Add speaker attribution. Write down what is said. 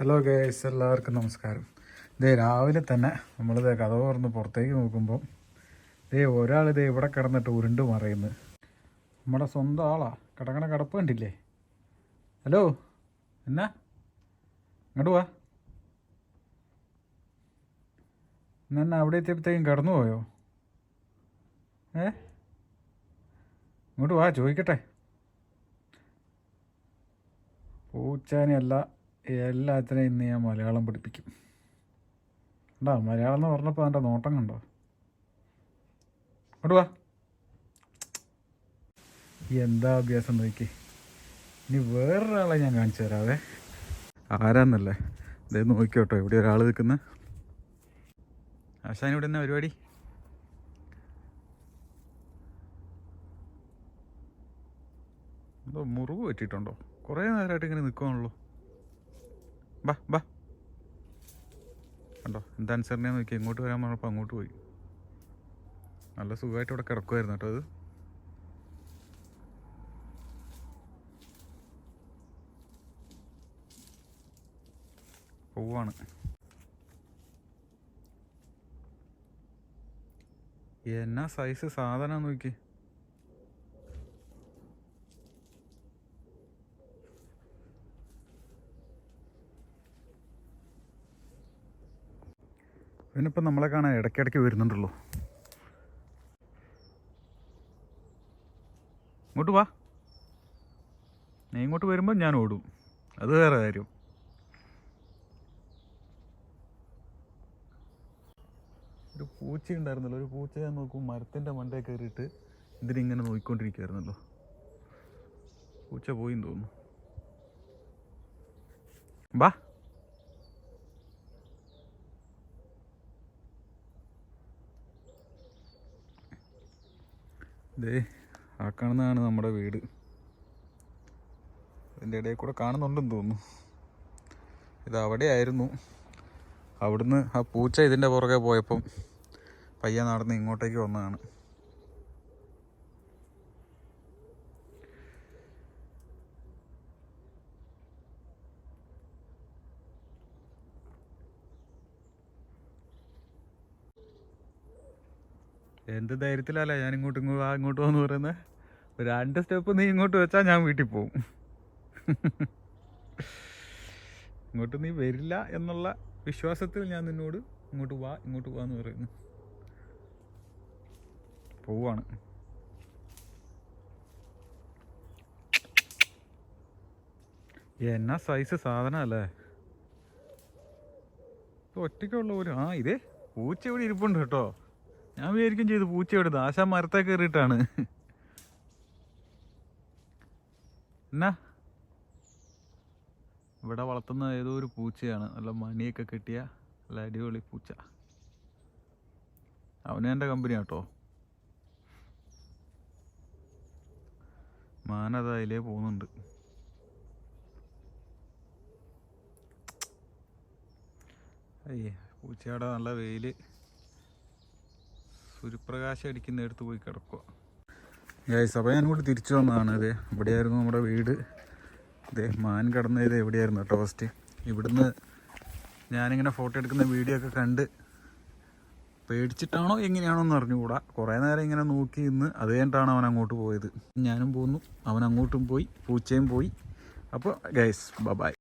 Speaker 1: Hello guys എല്ലാവർക്കും നമസ്കാരം. ഇതേ രാവിലെ തന്നെ നമ്മളിത് കഥ തുറന്ന് പുറത്തേക്ക് നോക്കുമ്പോൾ ഇതേ ഒരാൾ ഇതേ ഇവിടെ കിടന്നിട്ട് ഉരുണ്ട് മറയുന്നു. നമ്മുടെ സ്വന്തം ആളാ. കിടക്കണ കിടപ്പ് കണ്ടില്ലേ? ഹലോ എന്നാ? ഇങ്ങോട്ട് വാ. എന്നാ അവിടെ എത്തിയപ്പോഴത്തേക്കും കിടന്നു പോയോ? ഏ? ഇങ്ങോട്ട് വാ ചോദിക്കട്ടെ. പൂച്ചാനെയല്ല. എല്ലാത്തിനെയും ഇന്ന് ഞാൻ മലയാളം പഠിപ്പിക്കും. കണ്ടോ? മലയാളം എന്ന് പറഞ്ഞപ്പോൾ അതിന്റെ നോട്ടം കണ്ടോ? കൊണ്ടുവാ എന്താ അഭ്യാസം നോക്കി ഇനി വേറൊരാളെ ഞാൻ കാണിച്ചു തരാവേ. ആരാന്നല്ലേ? ഇതേ നോക്കിയോട്ടോ ഇവിടെ ഒരാൾ നിൽക്കുന്ന? ആശാൻ ഇവിടെ എന്നാ പരിപാടി? എന്തോ മുറിവ് പറ്റിയിട്ടുണ്ടോ? കുറേ നേരമായിട്ട് ഇങ്ങനെ നിൽക്കുവാണല്ലോ ബാ ബാ കണ്ടോ? എന്താ അനുസരണേ നോക്കി. എങ്ങോട്ട് വരാൻ പറഞ്ഞപ്പോൾ അങ്ങോട്ട് പോയി. നല്ല സുഖമായിട്ട് ഇവിടെ കിടക്കുമായിരുന്നു കേട്ടോ അത്. പോവാണ്. എന്നാ സൈസ് സാധനം നോക്കി. ഇവനിപ്പം നമ്മളെ കാണാൻ ഇടയ്ക്കിടയ്ക്ക് വരുന്നുണ്ടല്ലോ. ഇങ്ങോട്ട് വാ. നീ ഇങ്ങോട്ട് വരുമ്പോൾ ഞാൻ ഓടും. അത് വേറെ കാര്യം. ഒരു പൂച്ച ഉണ്ടായിരുന്നല്ലോ. ഒരു പൂച്ച ഞാൻ നോക്കും മരത്തിന്റെ മണ്ടയിൽ കയറിയിട്ട് ഇതിനിങ്ങനെ നോക്കിക്കൊണ്ടിരിക്കുമായിരുന്നല്ലോ പൂച്ച പോയിന്ന് തോന്നുന്നു. ബാ ദേ ആ കാണുന്നതാണ് നമ്മുടെ വീട്. ഇതിന്റെ ഇടയിൽ കൂടെ കാണുന്നുണ്ടെന്ന് തോന്നുന്നു. ഇത് അവിടെയായിരുന്നു. അവിടുന്ന് ആ പൂച്ച ഇതിന്റെ പുറകെ പോയപ്പം പയ്യ നടന്ന് ഇങ്ങോട്ടേക്ക് വന്നതാണ്. എന്ത് ധൈര്യത്തിലല്ല ഞാൻ ഇങ്ങോട്ടും ഇങ്ങോട്ട് വന്ന് പറയുന്നത് ഒരു രണ്ട് സ്റ്റെപ്പ് നീ ഇങ്ങോട്ട് വെച്ചാൽ ഞാൻ വീട്ടിൽ പോവും. ഇങ്ങോട്ട് നീ വരില്ല എന്നുള്ള വിശ്വാസത്തിൽ ഞാൻ നിന്നോട് ഇങ്ങോട്ട് വാ ഇങ്ങോട്ട് വാ എന്ന് പറയുന്നു. പോവാണ്. എന്നാ സൈസ് സാധനമല്ലേ അല്ലേ? ഒറ്റയ്ക്കുള്ള ഒരു ആ ഇതേ പൂച്ച ഇവിടെ ഇരിപ്പുണ്ട് കേട്ടോ. ഞാൻ വിചാരിക്കും ചെയ്തു പൂച്ച എടുത്ത് ആശാ മരത്തെ കയറിയിട്ടാണ് എന്നാ? ഇവിടെ വളർത്തുന്ന ഏതോ ഒരു പൂച്ചയാണ്. നല്ല മണിയൊക്കെ കിട്ടിയ നല്ല അടിപൊളി പൂച്ച. അവന് എന്റെ കമ്പനി കേട്ടോ മാനത അതിലേ പോകുന്നുണ്ട്. അയ്യേ പൂച്ചയുടെ നല്ല വെയിൽ. സൂര്യപ്രകാശം അടിക്കുന്നിടത്ത് പോയി കിടക്കുക. ഗൈസ് അപ്പോൾ ഞാൻ കൂടി തിരിച്ചു വന്നതാണ്. ഇത് ഇവിടെയായിരുന്നു നമ്മുടെ വീട്. ഇതേ മാൻ കടന്നത് എവിടെയായിരുന്നു കേട്ടോ ഫസ്റ്റ് ഇവിടുന്ന് ഞാനിങ്ങനെ ഫോട്ടോ എടുക്കുന്ന വീഡിയോ ഒക്കെ കണ്ട് പേടിച്ചിട്ടാണോ എങ്ങനെയാണോ എന്ന് അറിഞ്ഞുകൂടാ. കുറേ നേരം ഇങ്ങനെ നോക്കി ഇന്ന് അത് കഴിഞ്ഞിട്ടാണ് അവൻ അങ്ങോട്ട് പോയത്. ഞാനും പോന്നു. അവൻ അങ്ങോട്ടും പോയി. പൂച്ചയും പോയി. അപ്പോൾ ഗൈസ് ബ ബൈ